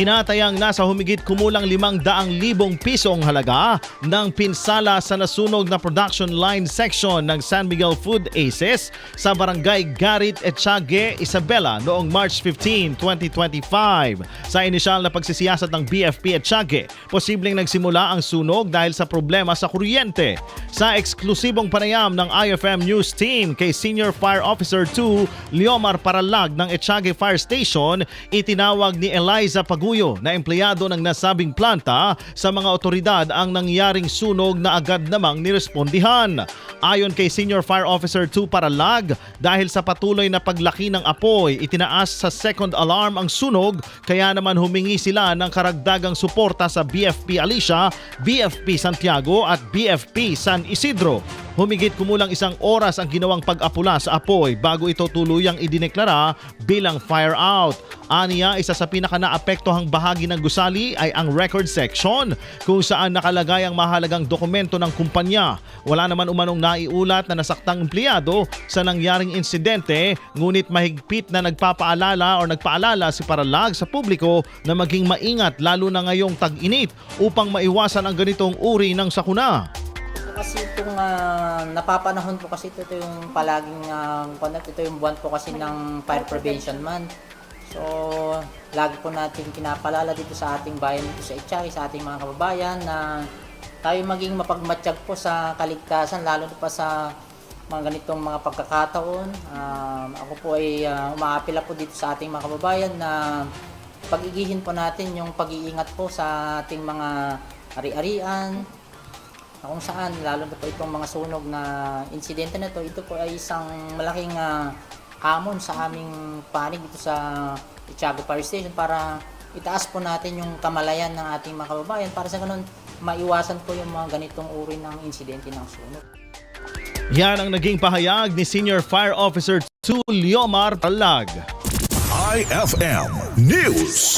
Tinatayang nasa humigit kumulang 500,000 pisong halaga ng pinsala sa nasunog na production line section ng San Miguel Food Aces sa barangay Garit Echage, Isabela noong March 15, 2025. Sa inisyal na pagsisiyasat ng BFP Echage, posibleng nagsimula ang sunog dahil sa problema sa kuryente. Sa eksklusibong panayam ng IFM News Team kay Senior Fire Officer 2 Leomar Paralag ng Echage Fire Station, itinawag ni Eliza Paguyo na empleyado ng nasabing planta sa mga otoridad ang nangyaring sunog na agad namang nirespondihan. Ayon kay Senior Fire Officer 2 Paralag, dahil sa patuloy na paglaki ng apoy, itinaas sa second alarm ang sunog kaya naman humingi sila ng karagdagang suporta sa BFP Alicia, BFP Santiago at BFP San Isidro. Humigit kumulang isang oras ang ginawang pag-apula sa apoy bago ito tuluyang idineklara bilang fire out. Aniya, isa sa pinaka-naapektohang bahagi ng gusali ay ang record section kung saan nakalagay ang mahalagang dokumento ng kumpanya. Wala naman umanong naiulat na nasaktang empleyado sa nangyaring insidente ngunit mahigpit na nagpapaalala o nagpaalala si Paralag sa publiko na maging maingat lalo na ngayong tag-init upang maiwasan ang ganitong uri ng sakuna. Ito kasi itong ah, napapanahon po kasi ito, ito yung palaging uh, ito yung buwan po kasi ng Fire Prevention Month. So, lagi po natin kinapalala dito sa ating bayan dito sa Ichay, sa ating mga kababayan na tayo maging mapagmatsyag po sa kaligtasan lalo pa sa mga ganitong mga pagkakataon. Um, ako po ay uh, umaapila po dito sa ating mga kababayan na pag-igihin po natin yung pag-iingat po sa ating mga ari-arian, na kung saan lalo na po itong mga sunog na insidente na to ito po ay isang malaking ah, hamon sa aming panig dito sa Tiago Fire Station para itaas po natin yung kamalayan ng ating mga kababayan para sa ganun maiwasan po yung mga ganitong uri ng insidente ng sunog. Yan ang naging pahayag ni Senior Fire Officer 2 Leomar Talag. IFM News.